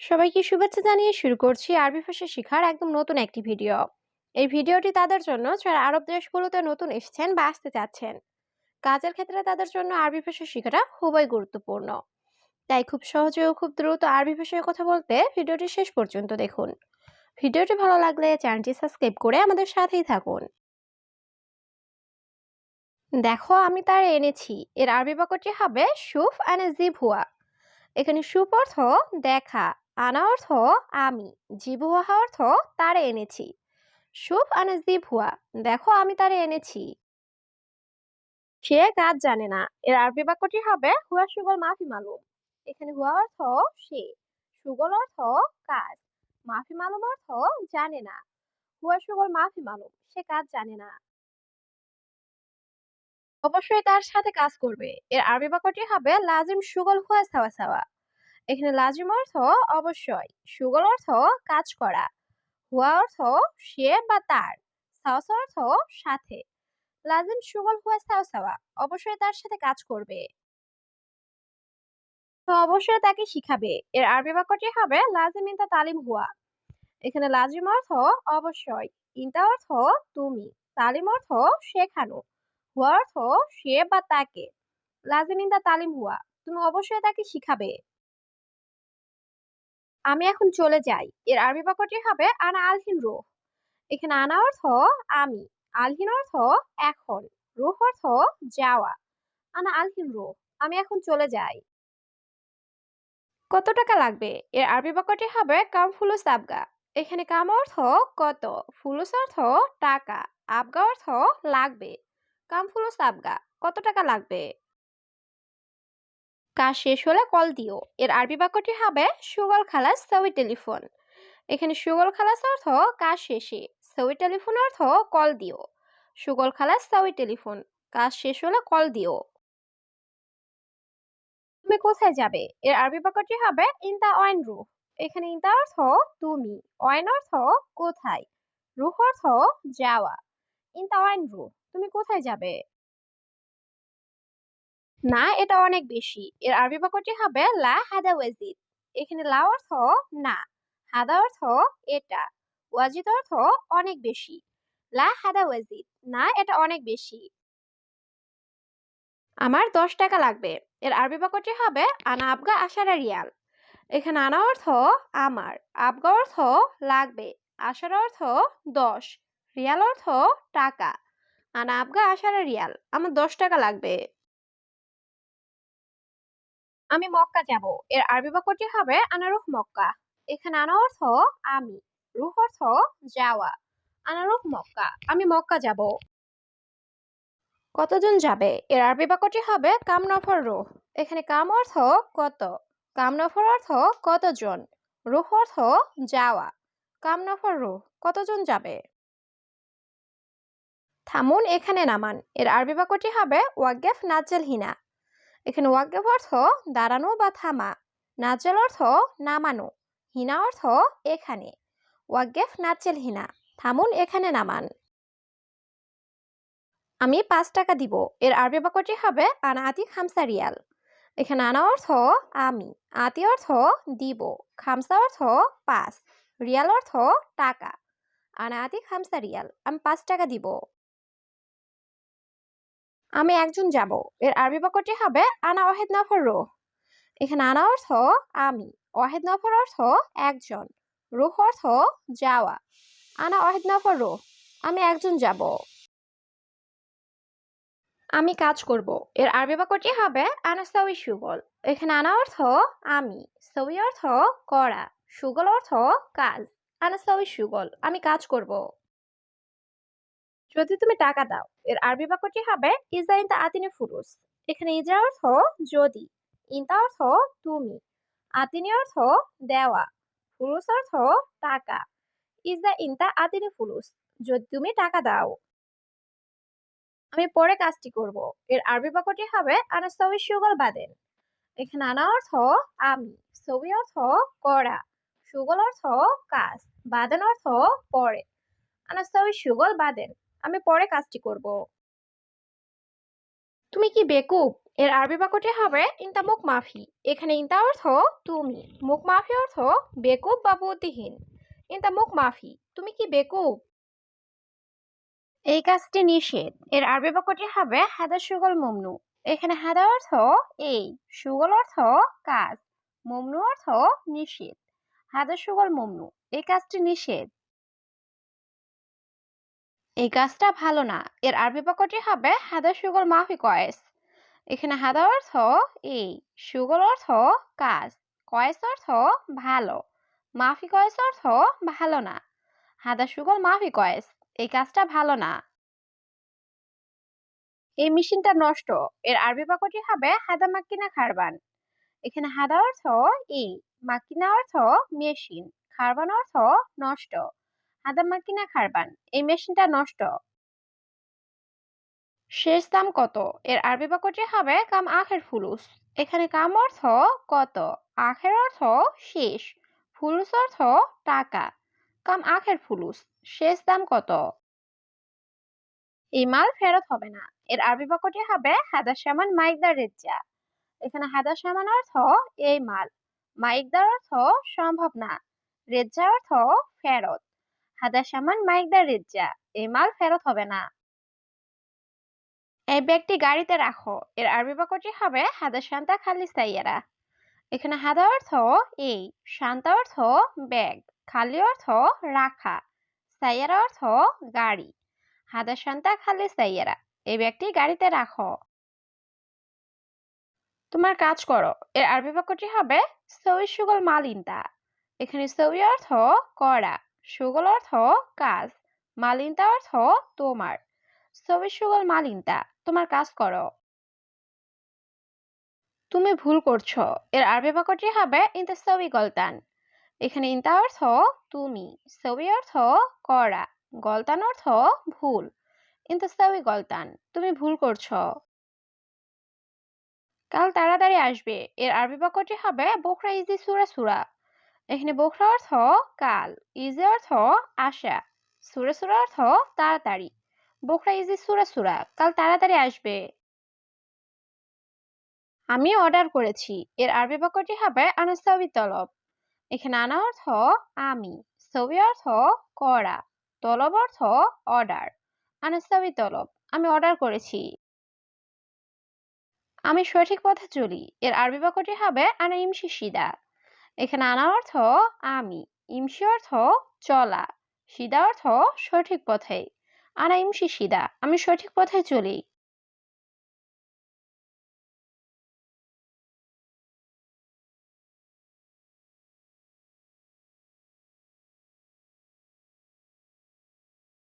সবাইকে শুভেচ্ছা জানিয়ে শুরু করছি আরবি ভাষা শেখার একদম নতুন একটি ভিডিও। এই ভিডিওটি তাদের জন্য যারা আরব দেশগুলোতে নতুন এসেছেন বা আসতে চাচ্ছেন, কাজের ক্ষেত্রে তাদের জন্য আরবি ভাষা শেখাটা খুবই গুরুত্বপূর্ণ। তাই খুব সহজে ও খুব দ্রুত আরবি ভাষায় কথা বলতে ভিডিওটি শেষ পর্যন্ত দেখুন। ভিডিওটি ভালো লাগলে চ্যানেলটি সাবস্ক্রাইব করে আমাদের সাথেই থাকুন। দেখো, আমি তার এনেছি। এর আরবি বাক্যটি হবে সুফ আনে জিভ হুয়া এখানে সুপ অর্থ দেখা। আনা অর্থ আমি জিভুয়া অর্থ তারে এনেছি। সুপ আনে জিভুয়া, দেখো আমি তারে এনেছি। সে কাজ জানে না, এর আরবি বাক্যটি হবে, হুয়া সুগল মাফি মালুম। এখানে হুয়া অর্থ সে, সুগল অর্থ কাজ, মাফি মালুম অর্থ জানে না। হুয়া সুগল মাফি মালুম, সে কাজ জানে না। অবশ্যই তার সাথে কাজ করবে। এর আরবি বাক্যটি হবে, লাজিম সুগল হুয়া সাওয়া সাওয়া। এখানে লাজিম অর্থ অবশ্যই, সুগল অর্থ কাজ করা, হুয়া অর্থ সে বা তার, সাওস অর্থ সাথে। লাজিম, সুগল, হুয়া সাও সাওয়া অবশ্যই তার সাথে কাজ করবে। তো অবশ্যই তাকে শিখাবে। এর আরবি বাক্যটি হবে, লাজিম ইনতা তালিম হুয়া। এখানে লাজিম অর্থ অবশ্যই, ইনতা অর্থ তুমি, তালিম অর্থ শেখানো, হুয়া অর্থ সে বা তাকে। লাজিম ইনতা তালিম হুয়া, তুমি অবশ্যই তাকে শিখাবে। আমি এখন চলে যাই। এর আরবি বাক্যটি হবে আনা আলহিন রুহ। এখানে আনা অর্থ আমি, আলহিন অর্থ এখন, রুহ অর্থ যাওয়া। আনা আলহিন রুহ, আমি এখন চলে যাই। কত টাকা লাগবে? এর আরবি বাক্যটি হবে কাম ফুলুস আবগা। এখানে কাম অর্থ কত, ফুলুস অর্থ টাকা, আবগা অর্থ লাগবে। কাম ফুলুস আবগা, কত টাকা লাগবে? কাজ শেষ হলে কল দিও। এর আরবি বাক্যটি হবে সুগল খালাস সউই টেলিফোন। এখানে সুগল খালাস অর্থ কাজ শেষে। সউই টেলিফোন অর্থ কল দিও। সুগল খালাস সউই টেলিফোন। কাজ শেষ হলে কল দিও। তুমি কোথায় যাবে? এর আরবি বাক্যটি হবে ইনতা অয়েন রুহ। এখানে ইন ইনতা অর্থ তুমি। অয়েন অর্থ কোথায়। রুহ অর্থ যাওয়া। ইনতা অয়েন রুহ। তুমি কোথায় যাবে? না, এটা অনেক বেশি। এর আরবি বাক্যটি হবে লা হাদা ওয়াজিদ। এখানে লা অর্থ না, হাদা অর্থ এটা। ওয়াজিদ অর্থ অনেক বেশি। লা হাদা ওয়াজিদ, না, এটা অনেক বেশি। আমার দশ টাকা লাগবে। এর আরবি বাক্যটি হবে আনা আবগা আশারা রিয়াল। এখানে আনা অর্থ আমার, আবগা অর্থ লাগবে, আশার অর্থ দশ, রিয়াল অর্থ টাকা। আনা আবগা আশারা রিয়াল, আমার দশ টাকা লাগবে। আমি মক্কা যাব। এর আরবি বাক্যটি হবে আনারুহ মক্কা। এখানে আনা অর্থ আমি, রুহ অর্থ যাওয়া। আনারুহ মক্কা, আমি মক্কা যাব। কতজন যাবে? এর আরবি বাক্যটি হবে কাম নফর রুহ। এখানে কাম অর্থ কত? কাম নফর অর্থ কতজন? রুহ অর্থ যাওয়া। কাম নফর রুহ, কতজন যাবে? থামুন, এখানে নামান। এর আরবি বাক্যটি হবে ওয়াগেফ নাজেল হিনা। এখানে ওয়াগেফ অর্থ দাঁড়ানো বা থামা। নাজেল অর্থ নামানো। হিনা অর্থ এখানে। ওয়াগেফ নাচেল হিনা। থামুন এখানে নামান। আমি পাঁচ টাকা দিব। এর আরবি বাক্যটি হবে আনা আতি খামসা রিয়াল। এখানে আনা অর্থ আমি। আতি অর্থ দিব। খামসা অর্থ পাঁচ। রিয়াল অর্থ টাকা। আনা আতি খামসা রিয়াল। আমি পাঁচ টাকা দিব। আমি একজন যাব। এর আরবি বাক্যটি হবে, আনা ওয়াহেদ নফর রোহ। এখানে আনা অর্থ, আমি ওয়াহেদ নফর অর্থ, একজন রুহ অর্থ, যাওয়া আনা ওয়াহেদ নফর রোহ। আমি একজন যাব আমি কাজ করব এর আরবি বাক্যটি হবে, আনা সউই সুগল এখানে আনা অর্থ, আমি সউই অর্থ, করা সুগল অর্থ, কাজ আনা সউই সুগল আমি কাজ করব যদি তুমি টাকা দাও, এর আরবি বাক্যটি হবে, ইজা ইনতা আতিনি ফুরুস। এখানে ইজা অর্থ যদি ইনতা অর্থ তুমি আতিনি অর্থ দেওয়া ফুরুস অর্থ টাকা ইজা ইনতা আতিনি ফুরুস যদি তুমি টাকা দাও আমি পরে কাজটি করব। এর আরবি বাক্যটি হবে, আনা সবই সুগল বাদেন এখানে আনা অর্থ আমি ছবি অর্থ করা সুগল অর্থ কাজ বাদেন অর্থ পরে আনা সবই সুগল বাদেন আমি পরে কাজটি করব। তুমি কি বেকুব? এর আরবি বাক্যটি হবে ইনতা মুখ মাফি। এখানে ইনতা অর্থ তুমি। মুখ মাফি অর্থ বেকুব বা বুদ্ধিহীন। ইনতা মুখ মাফি। তুমি কি বেকুব? এই কাজটি নিষেধ। এর আরবি বাক্যটি হবে হাদা সুগল মমনু। এখানে হাদা অর্থ এই। সুগল অর্থ কাজ। মমনু অর্থ নিষেধ। হাদা সুগল মমনু। এই কাজটি নিষেধ। এই কাজটা ভালো না। এর আরবি বাক্যটি হবে, হাদা সুগল মাফি কয়েস। এখানে হাদা অর্থ এই, সুগল অর্থ কাজ, কয়েস অর্থ ভালো, মাফি কয়েস অর্থ ভালো না। হাদা সুগল মাফি কয়েস। এই কাজটা ভালো না। এই মেশিনটা নষ্ট। এর আরবি বাক্যটি হবে, হাদা মাক্কিনা খারবান। এখানে হাদা অর্থ এই, মাক্কিনা অর্থ মেশিন, খারবান অর্থ নষ্ট। হাদা মাক্কিনা খারবান, এই মেশিনটা নষ্ট। শেষ দাম কত? এর আরবি বাক্যটি হবে, কাম আখের ফুলুস। এখানে কাম অর্থ কত? আখের অর্থ শেষ। ফুলুস অর্থ টাকা। কাম আখের ফুলুস, শেষ দাম কত? এই মাল ফেরত হবে না। এর আরবি বাক্যটি হবে হাদা সামান মাইকদার রেজ্জা। এখানে হাদা সামান অর্থ এই মাল। মাইকদার অর্থ সম্ভব না। রেজ্জা অর্থ ফেরত। সামান মাইকদার রেজ্জা এই মাল ফেরত হবে না। এই ব্যাগটি গাড়িতে রাখো, এর আরবি বাক্যটি হবে, হাদা শান্তা খালি সাইয়ারা। এখানে হাদা অর্থ এই, শান্তা অর্থ ব্যাগ, খালি অর্থ রাখা, সাইয়ারা অর্থ গাড়ি, হাদা শান্তা খালি সাইয়ারা। এই ব্যাগটি গাড়িতে রাখো। তোমার কাজ করো, এর আরবি বাক্যটি হবে, সই সুগল মালিনতা এখানে সই অর্থ করা সুগল অর্থ কাজ, মালিনতা অর্থ তোমার। সই সুগল মালিনতা, তোমার কাজ করো। তুমি ভুল করছ, এর আরবি বাক্যটি হবে ইনতা সবই গলতান। এখানে ইনতা অর্থ তুমি সবি অর্থ করা, গলতান অর্থ ভুল। ইনতা সবই গলতান, তুমি ভুল করছ। কাল তাড়াতাড়ি আসবে, এর আরবি বাক্যটি হবে বোখরা ইজি সুরা সুরা। এখানে বোখরা অর্থ কাল, ইজি অর্থ আশা, সুরা সুরা অর্থ তাড়াতাড়ি। বোখরা ইজি সুরা সুরা, কাল তাড়াতাড়ি আসবে। আমি অর্ডার করেছি, এর আরবি বাক্যটি হবে আনাস্তাবি তলব এখানে আনা অর্থ আমি ছবি অর্থ করা, তলব অর্থ অর্ডার আনাস্তাবি তলব আমি অর্ডার করেছি। আমি সঠিক পথে চলি, এর আরবি বাক্যটি হবে আনা ইমসি সিদা এখানে আনা অর্থ আমি ইমশি অর্থ চলা সিদা অর্থ সঠিক পথে আনা ইমশি সিদা আমি সঠিক পথে চলি।